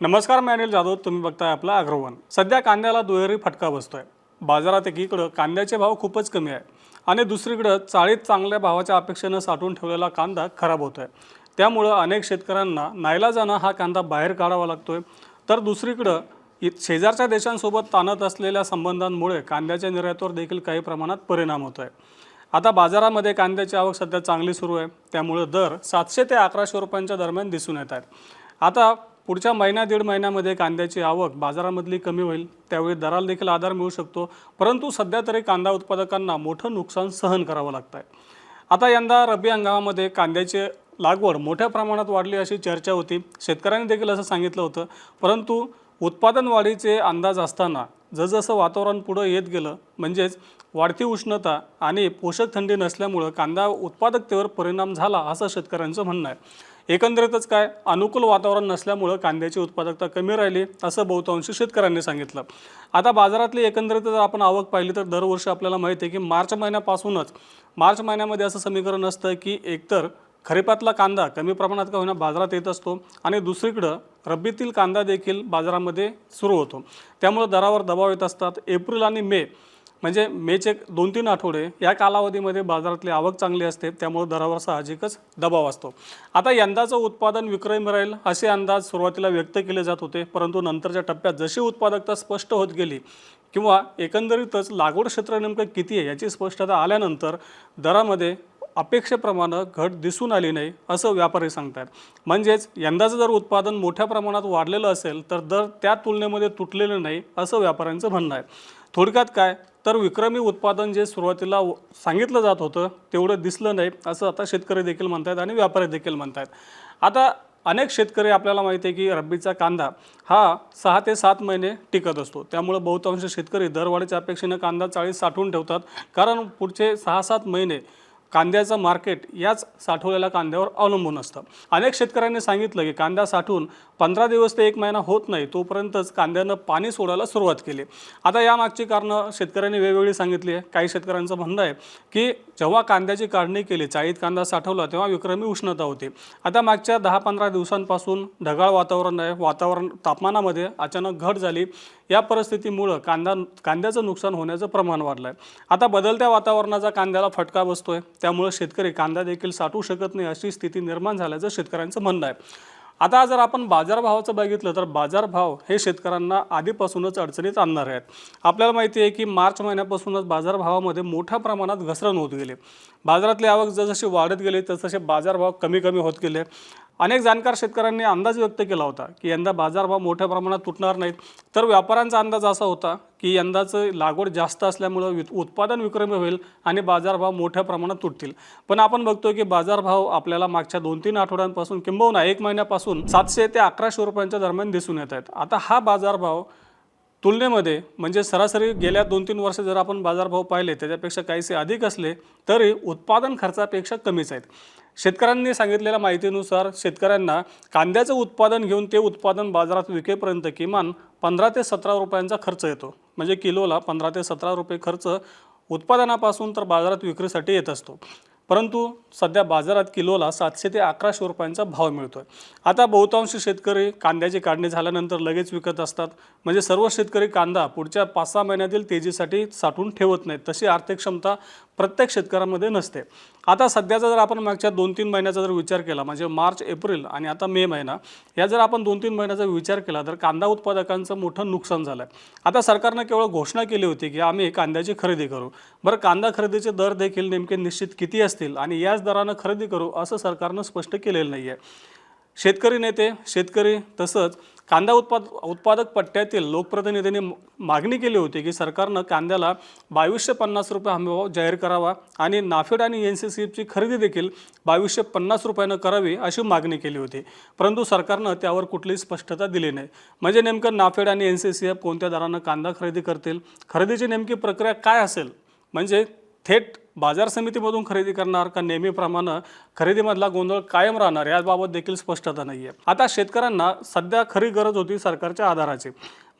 नमस्कार मी अनिल जाधव. तुम्ही बघताय आपला अग्रवन. सध्या कांद्याला दुहेरी फटका बसतोय. बाजारात एकीकडं कांद्याचे भाव खूपच कमी आहे आणि दुसरीकडं चाळीत चांगल्या भावाच्या अपेक्षेनं साठवून ठेवलेला कांदा खराब होतोय. त्यामुळं अनेक शेतकऱ्यांना नाईलाजानं हा कांदा बाहेर काढावा लागतोय. तर दुसरीकडं इ- शेजारच्या देशांसोबत ताणत असलेल्या संबंधांमुळे कांद्याच्या निर्यातीवर देखील काही प्रमाणात परिणाम होतो आहे आता बाजारामध्ये कांद्याची आवक सध्या चांगली सुरू आहे. त्यामुळे दर सातशे ते अकराशे रुपयांच्या दरम्यान दिसून येत आहेत. आता पुढच्या महिन्या दीड महिन्यामध्ये कांद्याची आवक बाजारामधली कमी होईल त्यावेळी दराला देखील आधार मिळू शकतो. परंतु सध्या तरी कांदा उत्पादकांना मोठं नुकसान सहन करावं लागतं आहे आता यंदा रब्बी हंगामामध्ये कांद्याची लागवड मोठ्या प्रमाणात वाढली अशी चर्चा होती. शेतकऱ्यांनी देखील असं सांगितलं होतं. परंतु उत्पादन वाढीचे अंदाज असताना जसजसं वातावरण पुढं येत गेलं म्हणजेच वाढती उष्णता आणि पोषक थंडी नसल्यामुळं कांदा उत्पादकतेवर परिणाम झाला असं शेतकऱ्यांचं म्हणणं आहे. एकंदरीतच काय? अनुकूल वातावरण नसल्यामुळं कांद्याची उत्पादकता कमी राहिली असं बहुतांशी शेतकऱ्यांनी सांगितलं. आता बाजारातली एकंदरीत जर आपण आवक पाहिली तर दरवर्षी आपल्याला माहिती आहे की मार्च महिन्यापासूनच मार्च महिन्यामध्ये असं समीकरण असतं की एकतर खरीपातला कांदा कमी प्रमाणात का होईना बाजारात येत असतो आणि दुसरीकडं रब्बीतील कांदा देखील बाजारामध्ये सुरू होतो. त्यामुळे दरावर दबाव येत असतात. एप्रिल आणि मे म्हणजे मेचे दोन तीन आठवडे या कालावधीमध्ये बाजारातली आवक चांगली असते त्यामुळे दरावर साहजिकच दबाव असतो. आता यंदाचं उत्पादन विक्रय राहील असे अंदाज सुरुवातीला व्यक्त केले जात होते परंतु नंतरच्या टप्प्यात जशी उत्पादकता स्पष्ट होत गेली किंवा एकंदरीतच लागवड क्षेत्र नेमकं किती आहे याची स्पष्टता आल्यानंतर दरामध्ये अपेक्षेप्रमाणे घट दिसून आली नाही असं व्यापारी सांगतात म्हणजेच यंदाचं जर उत्पादन मोठ्या प्रमाणात वाढलेलं असेल तर दर त्या तुलनेमध्ये तुटलेलं नाही असं व्यापाऱ्यांचं म्हणणं आहे. थोडक्यात काय? तर विक्रमी उत्पादन जे सुरुवातीला व- सांगितलं जात होतं तेवढं दिसलं नाही असं आता शेतकरी देखील म्हणतात आणि व्यापारी देखील म्हणतात आता अनेक शेतकरी आपल्याला माहिती आहे की रब्बीचा कांदा हा सहा ते सात महिने टिकत असतो. त्यामुळे बहुतांश शेतकरी दरवाढीच्या अपेक्षेनं कांदा चाळीस साठवून ठेवतात. कारण पुढचे सहा सात महिने कांद्याचं मार्केट याच साठवलेल्या कांद्यावर अवलंबून असतं. अनेक शेतकऱ्यांनी सांगितलं की कांदा साठवून पंधरा दिवस ते एक महिना होत नाही तोपर्यंतच कांद्यानं पाणी सोडायला सुरुवात केली. आता यामागची कारणं शेतकऱ्यांनी वेगवेगळी सांगितली आहे. काही शेतकऱ्यांचं म्हणणं आहे की जेव्हा कांद्याची काढणी केली चाळीत कांदा साठवला तेव्हा विक्रमी उष्णता होती. आता मागच्या दहा पंधरा दिवसांपासून ढगाळ वातावरण आहे. वातावरण तापमानामध्ये अचानक घट झाली. या परिस्थितीमुळं कांदा कांद्याचं नुकसान होण्याचं प्रमाण वाढलं आहे आता बदलत्या वातावरणाचा कांद्याला फटका बसतो आहे त्यामुळे शेतकरी कांदा देखील साठवू शकत नाही अशी स्थिती निर्माण झाल्याचं शेतकऱ्यांचं म्हणणं आहे. आता जर आपण बाजारभावाचं बघितलं तर बाजारभाव हे शेतकऱ्यांना आधीपासूनच अडचणीत आणणार आहेत. आपल्याला माहिती आहे की मार्च महिन्यापासूनच बाजारभावामध्ये मोठ्या प्रमाणात घसरण होत गेली. बाजारातली आवक जसजशी वाढत गेली तसतसे बाजारभाव कमी कमी होत गेले. अनेक जाणकार शेतकऱ्यांनी अंदाज व्यक्त केला होता की यंदा बाजारभाव मोठ्या प्रमाणात तुटणार नाहीत. तर व्यापाऱ्यांचा अंदाज असा होता की यंदाचं लागवड जास्त असल्यामुळं वि उत्पादन विक्रमी होईल आणि बाजारभाव मोठ्या प्रमाणात तुटतील. पण आपण बघतोय की बाजारभाव आपल्याला मागच्या दोन तीन आठवड्यांपासून किंबहुना एक महिन्यापासून सातशे ते अकराशे रुपयांच्या दरम्यान दिसून येत आहेत. आता हा बाजारभाव तुलनेमध्ये म्हणजे सरासरी गेल्या दोन तीन वर्ष जर आपण बाजारभाव पाहिले त्याच्यापेक्षा काहीसे अधिक असले तरी उत्पादन खर्चापेक्षा कमीच आहेत. शेतकऱ्यांनी सांगितलेल्या माहितीनुसार शेतकऱ्यांना कांद्याचं उत्पादन घेऊन ते उत्पादन बाजारात विकेपर्यंत किमान पंधरा ते सतरा रुपयांचा खर्च येतो. म्हणजे किलोला पंधरा ते सतरा रुपये खर्च उत्पादनापासून तर बाजारात विक्रीसाठी येत असतो. परंतु सध्या बाजारात किलोला सातशे ते अकराशे रुपयांचा भाव मिळतो आहे आता बहुतांश शेतकरी कांद्याची काढणी झाल्यानंतर लगेच विकत असतात. म्हणजे सर्व शेतकरी कांदा पुढच्या पाच सहा महिन्यातील तेजीसाठी साठवून ठेवत नाहीत. तशी आर्थिक क्षमता प्रत्येक शेतकऱ्यांमध्ये नसते. आता सध्याचा जर आपण मागच्या दोन तीन महिन्याचा जर विचार केला म्हणजे मार्च एप्रिल आणि आता मे महिना या जर आपण दोन तीन महिन्याचा विचार केला तर कांदा उत्पादकांचं मोठं नुकसान झालं आहे आता सरकारनं केवळ घोषणा केली होती की आम्ही कांद्याची खरेदी करू. बरं कांदा खरेदीचे दर देखील नेमके निश्चित किती असतील आणि याच दरानं खरेदी करू असं सरकारनं स्पष्ट केलेलं नाही आहे शेतकरी नेते शेतकरी तसंच कांदा उत्पाद उत्पादक पट्ट्यातील लोकप्रतिनिधींनी मागणी केली होती की सरकारनं कांद्याला बावीसशे पन्नास रुपये हमीभाव जाहीर करावा आणि नाफेड आणि एन सी सी एफची खरेदी देखील बावीसशे पन्नास रुपयानं करावी अशी मागणी केली होती. परंतु सरकारनं त्यावर कुठलीही स्पष्टता दिली नाही. म्हणजे नेमकं नाफेड आणि एन सी सी एफ कोणत्या दरानं कांदा खरेदी करतील? खरेदीची नेमकी प्रक्रिया काय असेल? म्हणजे थेट बाजार समितीमधून खरेदी करणार का नेहमीप्रमाणे खरेदीमधला गोंधळ कायम राहणार याबाबत देखील स्पष्टता नाही आहे आता शेतकऱ्यांना सध्या खरी गरज होती सरकारच्या आधाराची.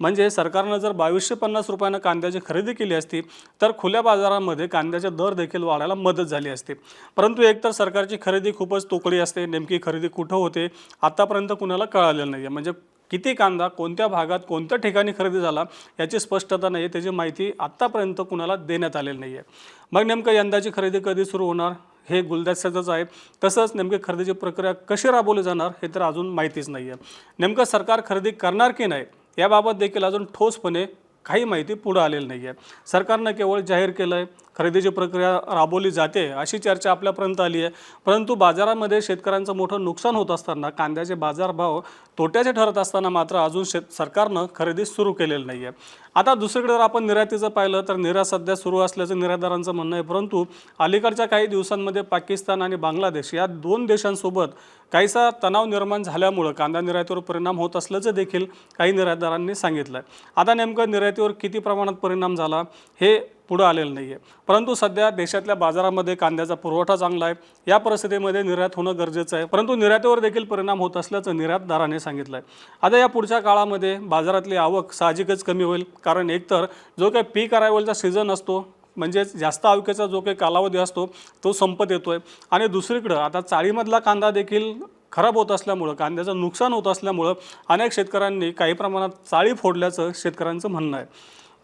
म्हणजे सरकारनं जर बावीसशे पन्नास रुपयानं कांद्याची खरेदी केली असती तर खुल्या बाजारामध्ये कांद्याचे दर देखील वाढायला मदत झाली असती. परंतु एकतर सरकारची खरेदी खूपच तोकडी असते नेमकी खरेदी कुठं होते आतापर्यंत कुणाला कळालेलं नाही आहे म्हणजे किती कांदा कोणत्या भागात कोणत्या ठिकाणी खरेदी झाला याची स्पष्टता नाही आहे त्याची माहिती आत्तापर्यंत कुणाला देण्यात आलेली नाही आहे मग नेमकं यंदाची खरेदी कधी सुरू होणार हे गुलदस्त्याचंच आहे. तसंच नेमकी खरेदीची प्रक्रिया कशी राबवली जाणार हे तर अजून माहितीच नाही आहे नेमकं सरकार खरेदी करणार की नाही याबाबत देखील अजून ठोसपणे काही माहिती पुढं आलेली नाही आहे सरकारनं केवळ जाहीर केलं आहे खरेदीची प्रक्रिया राबवली जाते अशी चर्चा आपल्यापर्यंत आली आहे. परंतु बाजारामध्ये शेतकऱ्यांचं मोठं नुकसान होत असताना कांद्याचे बाजारभाव तोट्याचे ठरत असताना मात्र अजून शेत सरकारनं खरेदी सुरू केलेली नाही आहे आता दुसरीकडे जर आपण निर्यातीचं पाहिलं तर निर्यात सध्या सुरू असल्याचं निर्यातदारांचं म्हणणं आहे. परंतु अलीकडच्या काही दिवसांमध्ये पाकिस्तान आणि बांगलादेश या दोन देशांसोबत काहीसा तणाव निर्माण झाल्यामुळं कांदा निर्यातीवर परिणाम होत असल्याचं देखील काही निर्यातदारांनी सांगितलं आहे आता नेमकं निर्यात निर्यातीवर किती प्रमाणात परिणाम झाला हे पुढं आलेलं नाही आहे परंतु सध्या देशातल्या बाजारामध्ये कांद्याचा पुरवठा चांगला आहे. या परिस्थितीमध्ये निर्यात होणं गरजेचं आहे. परंतु निर्यातीवर देखील परिणाम होत असल्याचं निर्यातदाराने सांगितलं आहे आता या पुढच्या काळामध्ये बाजारातली आवक साहजिकच कमी होईल. कारण एकतर जो काही पीक अरायवलचा सीझन असतो म्हणजेच जास्त आवकेचा जो काही कालावधी असतो तो संपत येतो आहे आणि दुसरीकडं आता चाळीमधला कांदा देखील खराब होत असल्यामुळं कांद्याचं नुकसान होत असल्यामुळं अनेक शेतकऱ्यांनी काही प्रमाणात चाळी फोडल्याचं शेतकऱ्यांचं म्हणणं आहे.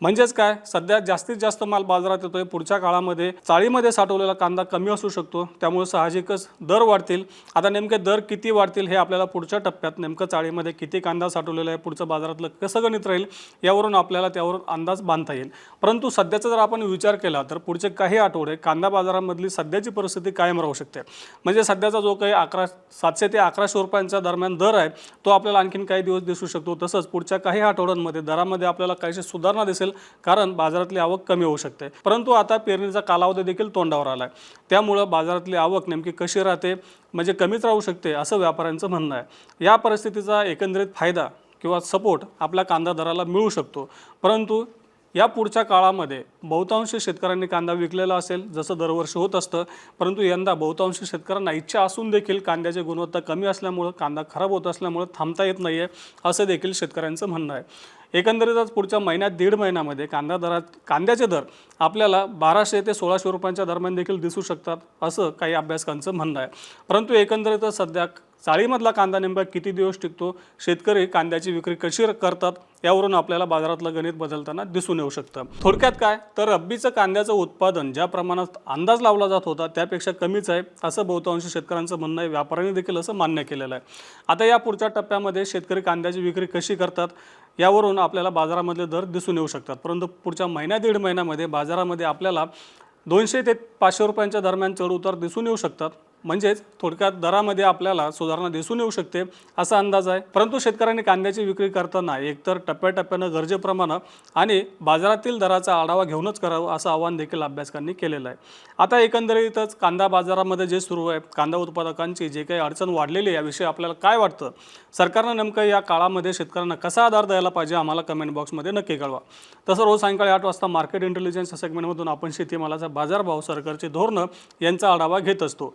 म्हणजेच काय? सध्या जास्तीत जास्त माल बाजारात येतोय. पुढच्या काळामध्ये चाळीमध्ये साठवलेला कांदा कमी असू शकतो. त्यामुळे साहजिकच दर वाढतील. आता नेमके दर किती वाढतील हे आपल्याला पुढच्या टप्प्यात नेमकं चाळीमध्ये किती कांदा साठवलेला आहे पुढचं बाजारातलं कसं गणित राहील यावरून आपल्याला त्यावर अंदाज बांधता येईल. परंतु सध्याचा जर आपण विचार केला तर पुढचे काही आठवडे कांदा बाजारामधली सध्याची परिस्थिती कायम राहू शकते. म्हणजे सध्याचा जो काही अकरा सातशे ते अकराशे रुपयांच्या दरम्यान दर आहे तो आपल्याला आणखीन काही दिवस दिसू शकतो. तसंच पुढच्या काही आठवड्यांमध्ये दरामध्ये आपल्याला काहीशी सुधारणा दिसेल. कारण बाजारातली आवक कमी होऊ शकते. परंतु आता पेरणीचा कालावधी देखील तोंडावर आला आहे त्यामुळं बाजारातली आवक नेमकी कशी राहते? म्हणजे कमीच राहू शकते असं व्यापाऱ्यांचं म्हणणं आहे. या परिस्थितीचा एकंदरीत फायदा किंवा सपोर्ट आपल्या कांदा दराला मिळू शकतो. परंतु या पुढच्या काळामध्ये बहुतांश शेतकऱ्यांनी कांदा विकलेला असेल जसं दरवर्षी होत असतं परंतु यंदा बहुतांश शेतकऱ्यांना इच्छा असून देखील कांद्याची गुणवत्ता कमी असल्यामुळं कांदा खराब होत असल्यामुळं थांबता येत नाही आहे असं देखील शेतकऱ्यांचं म्हणणं आहे. एकंदरीतच पुढच्या महिन्यात दीड महिन्यामध्ये कांदा दरात कांद्याचे दर आपल्याला बाराशे ते सोळाशे रुपयांच्या दरम्यान देखील दिसू शकतात असं काही अभ्यासकांचं म्हणणं आहे. परंतु एकंदरीतच सध्या चाळीमधला कांदा नेमका किती दिवस टिकतो शेतकरी कांद्याची विक्री कशी करतात यावरून आपल्याला बाजारातलं गणित बदलताना दिसून येऊ शकतं. थोडक्यात काय तर रब्बीचं कांद्याचं उत्पादन ज्या प्रमाणात अंदाज लावला जात होता त्यापेक्षा कमीच आहे असं बहुतांश शेतकऱ्यांचं म्हणणं आहे व्यापाऱ्यांनी देखील असं मान्य केलेलं आहे. आता या पुढच्या टप्प्यामध्ये शेतकरी कांद्याची विक्री कशी करतात यावरून आपल्याला बाजारामधले दर दिसून येऊ शकतात. परंतु पुढच्या महिन्या दीड महिन्यामध्ये बाजारामध्ये आपल्याला दोनशे ते पाचशे रुपयांच्या दरम्यान चढ उतार दिसून येऊ शकतात. म्हणजेच थोडक्यात दरामध्ये आपल्याला सुधारणा दिसून येऊ शकते असा अंदाज आहे. परंतु शेतकऱ्यांनी कांद्याची विक्री करताना एकतर टप्प्याटप्प्यानं गरजेप्रमाणे आणि बाजारातील दराचा आढावा घेऊनच करावं असं आवाहन देखील अभ्यासकांनी केलेलं आहे. आता एकंदरीतच कांदा बाजारामध्ये जे सुरू आहे कांदा उत्पादकांची जे काही अडचण वाढलेली आहे याविषयी आपल्याला काय वाटतं? सरकारनं नेमकं या काळामध्ये शेतकऱ्यांना कसा आधार द्यायला पाहिजे आम्हाला कमेंट बॉक्समध्ये नक्की कळवा. तसं रोज सायंकाळी आठ वाजता मार्केट इंटेलिजन्स सेगमेंटमधून आपण शेतीमालाचा बाजारभाव सरकारचे धोरणं यांचा आढावा घेत असतो.